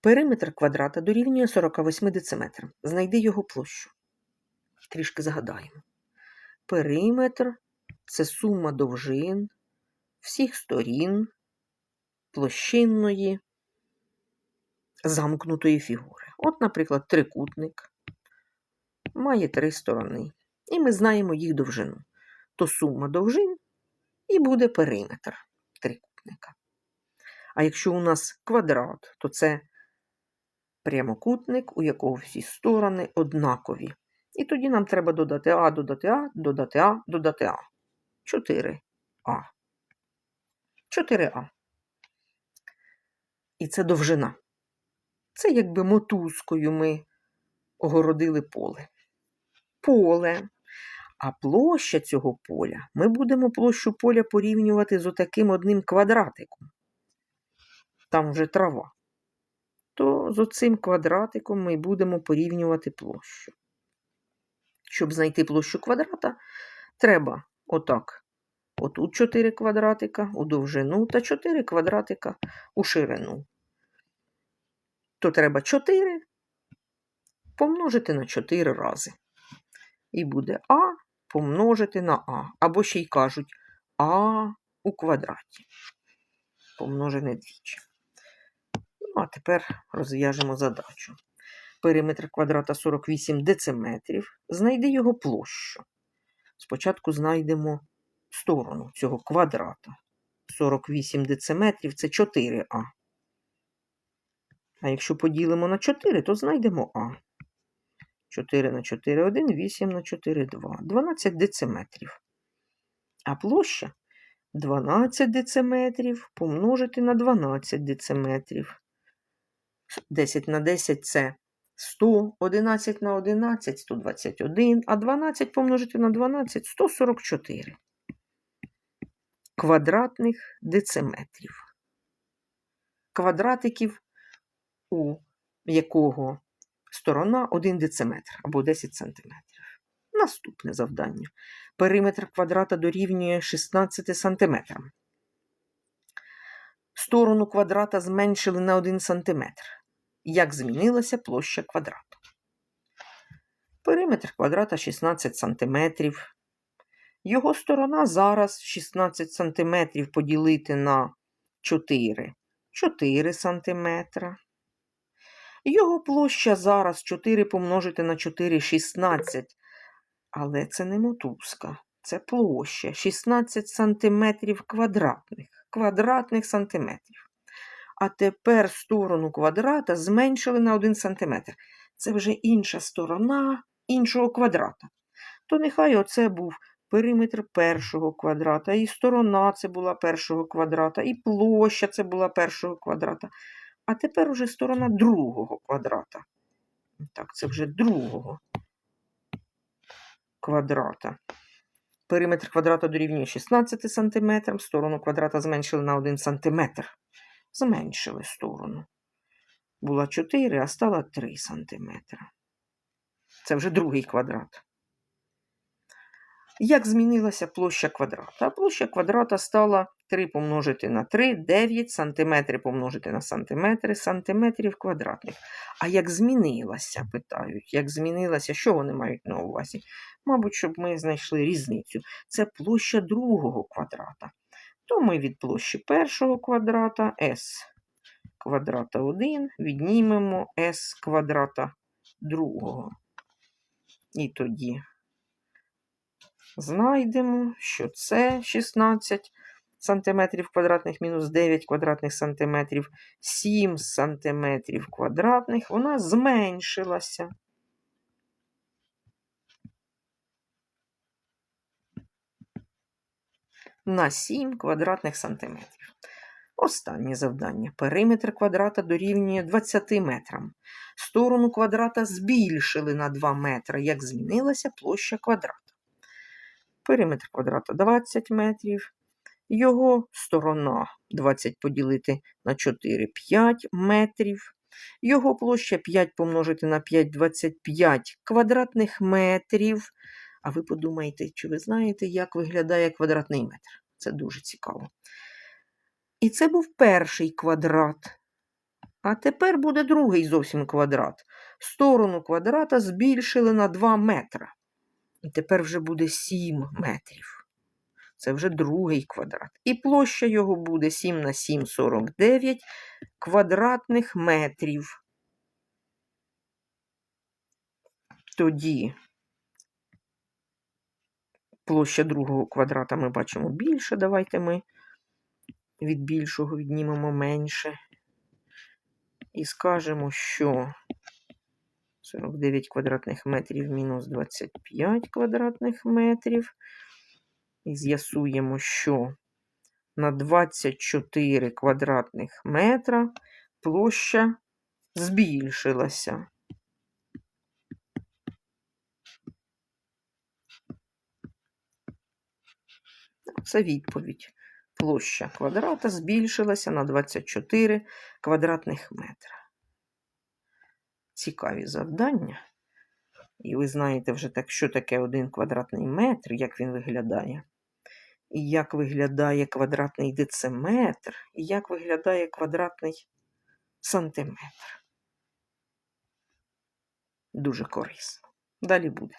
Периметр квадрата дорівнює 48 дециметрам. Знайди його площу. Трішки загадаємо. Периметр це сума довжин всіх сторін площинної замкнутої фігури. От, наприклад, трикутник має три сторони, і ми знаємо їх довжину. То сума довжин і буде периметр трикутника. А якщо у нас квадрат, то це прямокутник, у якого всі сторони однакові. І тоді нам треба додати А, додати А, додати А, додати А. 4А. 4А. І це довжина. Це якби мотузкою ми огородили поле. Поле. А площа цього поля ми будемо площу поля порівнювати з отаким одним квадратиком. Там вже трава. То з оцим квадратиком ми будемо порівнювати площу. Щоб знайти площу квадрата, треба отак. Отут 4 квадратика у довжину та 4 квадратика у ширину. То треба 4 помножити на 4 рази. І буде А помножити на А. Або ще й кажуть А у квадраті. Помножене двічі. Ну, а тепер розв'яжемо задачу. Периметр квадрата 48 дециметрів. Знайди його площу. Спочатку знайдемо сторону цього квадрата. 48 дециметрів це 4А. А якщо поділимо на 4, то знайдемо А. 4 на 4 1, 8 на 4 2. 12 дециметрів. А площа 12 дециметрів помножити на 12 дециметрів. 10 на 10 це 100, 11 на 11 121, а 12 помножити на 12 144 квадратних дециметрів. Квадратиків, у якого сторона 1 дециметр або 10 сантиметрів. Наступне завдання. Периметр квадрата дорівнює 16 сантиметрам. Сторону квадрата зменшили на 1 сантиметр. Як змінилася площа квадрату? Периметр квадрата 16 сантиметрів. Його сторона зараз 16 см поділити на 4 4 см. Його площа зараз 4 помножити на 4 16. Але це не мотузка, це площа 16 см квадратних. Квадратних сантиметрів. А тепер сторону квадрата зменшили на 1 см. Це вже інша сторона іншого квадрата. То нехай оце був периметр першого квадрата, і сторона це була першого квадрата, і площа це була першого квадрата. А тепер уже сторона другого квадрата. Так, це вже другого квадрата. Периметр квадрата дорівнює 16 см, сторону квадрата зменшили на 1 см. Зменшили сторону. Була 4, а стала 3 см. Це вже другий квадрат. Як змінилася площа квадрата? Площа квадрата стала 3 помножити на 3, 9 сантиметри помножити на сантиметри, сантиметрів квадратних. А як змінилася, питають, як змінилася, що вони мають на увазі? Мабуть, щоб ми знайшли різницю. Це площа другого квадрата. То ми від площі першого квадрата s квадрата 1 віднімемо s квадрата другого. І тоді знайдемо, що це 16 сантиметрів квадратних мінус 9 квадратних сантиметрів, 7 сантиметрів квадратних, вона зменшилася. На 7 квадратних сантиметрів. Останнє завдання. Периметр квадрата дорівнює 20 метрам. Сторону квадрата збільшили на 2 метри. Як змінилася площа квадрата? Периметр квадрата 20 метрів. Його сторона 20 поділити на 4 5 метрів. Його площа 5 помножити на 5 25 квадратних метрів. А ви подумайте, чи ви знаєте, як виглядає квадратний метр? Це дуже цікаво. І це був перший квадрат. А тепер буде другий зовсім квадрат. Сторону квадрата збільшили на 2 метра. І тепер вже буде 7 метрів. Це вже другий квадрат. І площа його буде 7 на 7 – 49 квадратних метрів. Тоді площа другого квадрата ми бачимо більше. Давайте ми від більшого віднімемо менше. І скажемо, що 49 квадратних метрів мінус 25 квадратних метрів. І з'ясуємо, що на 24 квадратних метра площа збільшилася. Це відповідь. Площа квадрата збільшилася на 24 квадратних метра. Цікаві завдання. І ви знаєте вже, так, що таке один квадратний метр, як він виглядає. Як виглядає квадратний дециметр, і як виглядає квадратний сантиметр. Дуже корисно. Далі буде.